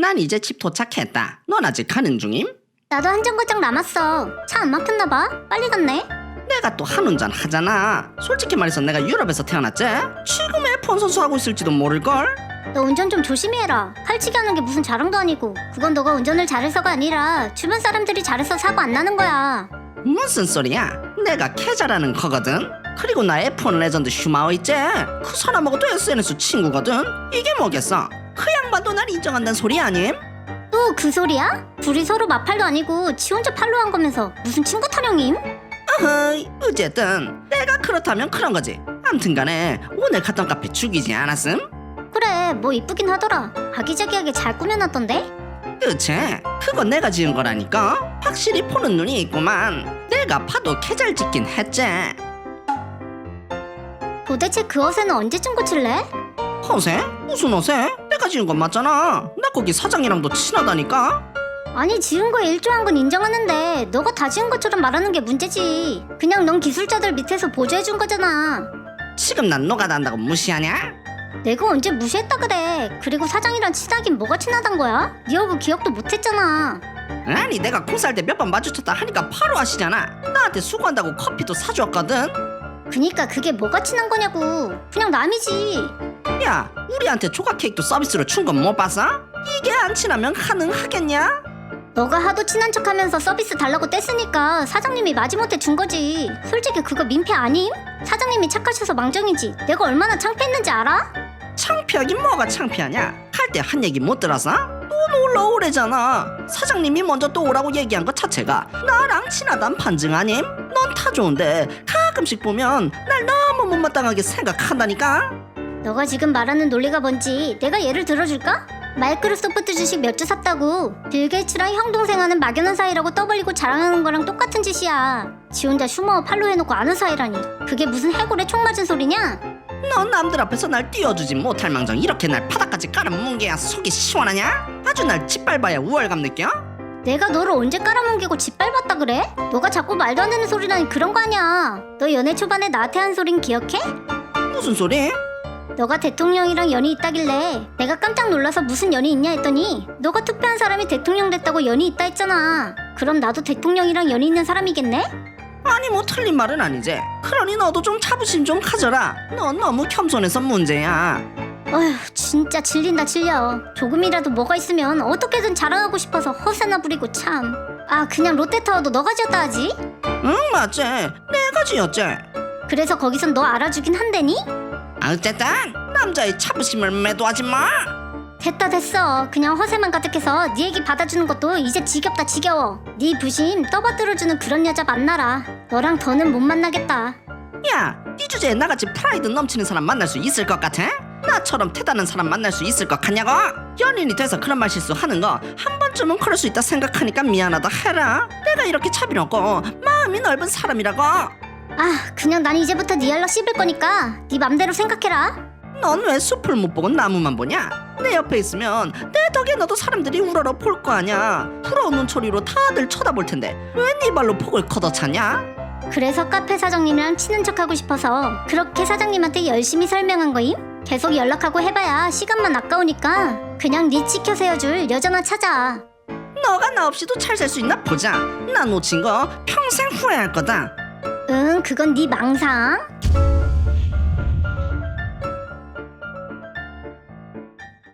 난 이제 집 도착했다. 넌 아직 가는 중임? 나도 한 정거장 남았어. 차 안 막혔나 봐. 빨리 갔네. 내가 또 한 운전 하잖아. 솔직히 말해서 내가 유럽에서 태어났지? 지금 F1 선수 하고 있을지도 모를걸? 너 운전 좀 조심히 해라. 칼치기 하는 게 무슨 자랑도 아니고. 그건 너가 운전을 잘해서가 아니라 주변 사람들이 잘해서 사고 안 나는 거야. 무슨 소리야? 내가 개 잘하는 거거든. 그리고 나 F1 레전드 슈마워 있지? 그 사람하고도 SNS 친구거든. 이게 뭐겠어? 그 양반도 날 인정한다는 소리 아님? 또 그 소리야? 둘이 서로 마팔도 아니고 지 혼자 팔로 한 거면서 무슨 친구 타령임? 어허이 어쨌든 내가 그렇다면 그런 거지. 암튼간에 오늘 갔던 카페 죽이지 않았음? 그래 뭐 이쁘긴 하더라. 아기자기하게 잘 꾸며놨던데? 그치? 그건 내가 지은 거라니까 확실히 보는 눈이 있구만 내가 파도 개잘 짓긴 했지 도대체 그 옷에는 언제쯤 고칠래? 허세? 무슨 허세? 내가 지은 건 맞잖아 나 거기 사장이랑도 친하다니까 아니 지은 거에 일조한 건 인정하는데 너가 다 지은 것처럼 말하는 게 문제지. 그냥 넌 기술자들 밑에서 보조해 준 거잖아. 지금 난 너가 난다고 무시하냐? 내가 언제 무시했다 그래. 그리고 사장이랑 친하긴 뭐가 친하단 거야? 네 얼굴 기억도 못했잖아. 아니 내가 공사할 때 몇 번 마주쳤다 하니까 바로 아시잖아 나한테 수고한다고 커피도 사주었거든 그니까 그게 뭐가 친한 거냐고. 그냥 남이지. 야 우리한테 조각 케이크도 서비스로 준 건 못 봤어? 이게 안 친하면 가능하겠냐? 너가 하도 친한 척하면서 서비스 달라고 뗐으니까 사장님이 마지못해 준 거지. 솔직히 그거 민폐 아님? 사장님이 착하셔서 망정이지. 내가 얼마나 창피했는지 알아? 창피하긴 뭐가 창피하냐? 할 때 한 얘기 못 들었어? 또 놀러 오래잖아. 사장님이 먼저 또 오라고 얘기한 것 자체가 나랑 친하단 반증 아님? 넌타 좋은데 가끔씩 보면 날 너무 못마땅하게 생각한다니까? 너가 지금 말하는 논리가 뭔지 내가 예를 들어줄까? 마이크로소프트 주식 몇 주 샀다고 빌 게이츠랑 형 동생 하는 막연한 사이라고 떠벌리고 자랑하는 거랑 똑같은 짓이야 지 혼자 슈머어 팔로 해놓고 아는 사이라니 그게 무슨 해골에 총 맞은 소리냐? 넌 남들 앞에서 날 띄워주지 못할 망정 이렇게 날 바닥까지 깔아뭉개야 속이 시원하냐? 아주 날 짓밟아야 우월감 느껴? 내가 너를 언제 깔아뭉개고 짓밟았다 그래? 너가 자꾸 말도 안 되는 소리라니 그런 거 아니야 너 연애 초반에 나한테 한 소린 기억해? 무슨 소리? 너가 대통령이랑 연이 있다길래 내가 깜짝 놀라서 무슨 연이 있냐 했더니 너가 투표한 사람이 대통령 됐다고 연이 있다 했잖아. 그럼 나도 대통령이랑 연이 있는 사람이겠네? 아니 뭐 틀린 말은 아니지 그러니 너도 좀 자부심 좀 가져라 넌 너무 겸손해서 문제야 어휴 진짜 질린다 질려. 조금이라도 뭐가 있으면 어떻게든 자랑하고 싶어서 허세나 부리고 참. 아 그냥 롯데타워도 너가 지었다 하지? 응 맞지 내가 지었지 그래서 거기선 너 알아주긴 한대니? 아, 어쨌든 남자의 자부심을 매도하지 마. 됐다 됐어. 그냥 허세만 가득해서 네 얘기 받아주는 것도 이제 지겹다 지겨워. 네 부심 떠받들어주는 그런 여자 만나라. 너랑 더는 못 만나겠다. 야, 네 주제에 나같이 프라이드 넘치는 사람 만날 수 있을 것 같아? 나처럼 태다는 사람 만날 수 있을 것 같냐고? 연인이 돼서 그런 말 실수 하는 거 한 번쯤은 그럴 수 있다 생각하니까 미안하다 해라. 내가 이렇게 차비롭고 마음이 넓은 사람이라고. 아 그냥 난 이제부터 네 알러 씹을 거니까 네 맘대로 생각해라. 넌 왜 숲을 못 보고 나무만 보냐? 내 옆에 있으면 내 덕에 너도 사람들이 우러러 볼 거 아냐? 부러운 눈초리로 다들 쳐다볼 텐데 왜 네 발로 폭을 걷어차냐? 그래서 카페 사장님이랑 친한 척하고 싶어서 그렇게 사장님한테 열심히 설명한 거임? 계속 연락하고 해봐야 시간만 아까우니까 그냥 네 치켜 세워줄 여자나 찾아. 너가 나 없이도 잘 살 수 있나 보자. 나 놓친 거 평생 후회할 거다. 응 그건 네 망상.